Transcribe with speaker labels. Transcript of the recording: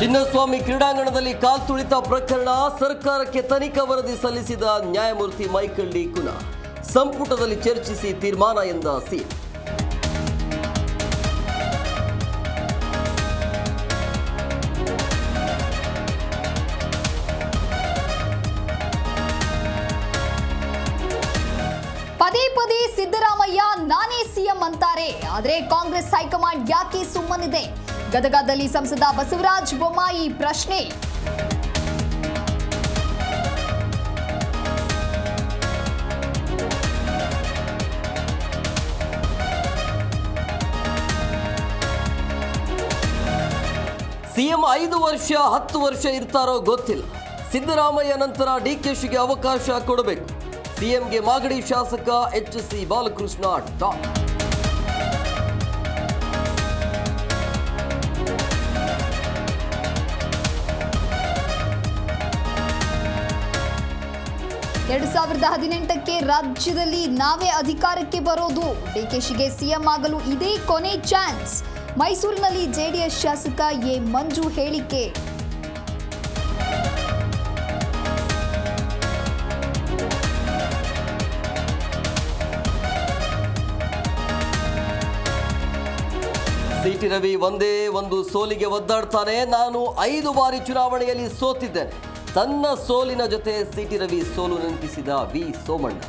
Speaker 1: ಚಿನ್ನಸ್ವಾಮಿ ಕ್ರೀಡಾಂಗಣದಲ್ಲಿ ಕಾಲ್ತುಳಿತ ಪ್ರಕರಣ ಸರ್ಕಾರಕ್ಕೆ ತನಿಖಾ ವರದಿ ಸಲ್ಲಿಸಿದ ನ್ಯಾಯಮೂರ್ತಿ ಮೈಕಲ್ ಡಿ ಕುನಾ ಸಂಪುಟದಲ್ಲಿ ಚರ್ಚಿಸಿ ತೀರ್ಮಾನ ಎಂದ ಸಿಎಂ.
Speaker 2: ಪದೇ ಪದೇ ಸಿದ್ದರಾಮಯ್ಯ ನಾನೇ ಸಿಎಂ ಅಂತಾರೆ. ಆದರೆ ಕಾಂಗ್ರೆಸ್ ಹೈಕಮಾಂಡ್ ಯಾಕೆ ಸುಮ್ಮನಿದೆ? ಗದಗದಲ್ಲಿ ಸಂಸದ ಬಸವರಾಜ ಬೊಮ್ಮಾಯಿ ಪ್ರಶ್ನೆ.
Speaker 1: ಸಿಎಂ ಐದು ವರ್ಷ, ಹತ್ತು ವರ್ಷ ಇರ್ತಾರೋ ಗೊತ್ತಿಲ್ಲ. ಸಿದ್ದರಾಮಯ್ಯ ನಂತರ ಡಿಕೆಶಿಗೆ ಅವಕಾಶ ಕೊಡಬೇಕು. ಸಿಎಂಗೆ ಮಾಗಡಿ ಶಾಸಕ ಎಚ್ ಸಿ ಬಾಲಕೃಷ್ಣ ಟಾಪ್
Speaker 2: ಎರಡು ಸಾವಿರದ ಹದಿನೆಂಟಕ್ಕೆ ರಾಜ್ಯದಲ್ಲಿ ನಾವೇ ಅಧಿಕಾರಕ್ಕೆ ಬರೋದು. ಡಿಕೆಶಿಗೆ ಸಿಎಂ ಆಗಲು ಇದೇ ಕೊನೆ ಚಾನ್ಸ್. ಮೈಸೂರಿನಲ್ಲಿ ಜೆಡಿಎಸ್ ಶಾಸಕ ಎ ಮಂಜು ಹೇಳಿಕೆ.
Speaker 1: ಸಿಟಿ ರವಿ ಒಂದೇ ಒಂದು ಸೋಲಿಗೆ ಒದ್ದಾಡ್ತಾನೆ. ನಾನು ಐದು ಬಾರಿ ಚುನಾವಣೆಯಲ್ಲಿ ಸೋತಿದ್ದೇನೆ. ತನ್ನ ಸೋಲಿನ ಜೊತೆ ಸಿಟಿ ರವಿ ಸೋಲು ನೆನಪಿಸಿದ ವಿ ಸೋಮಣ್ಣ.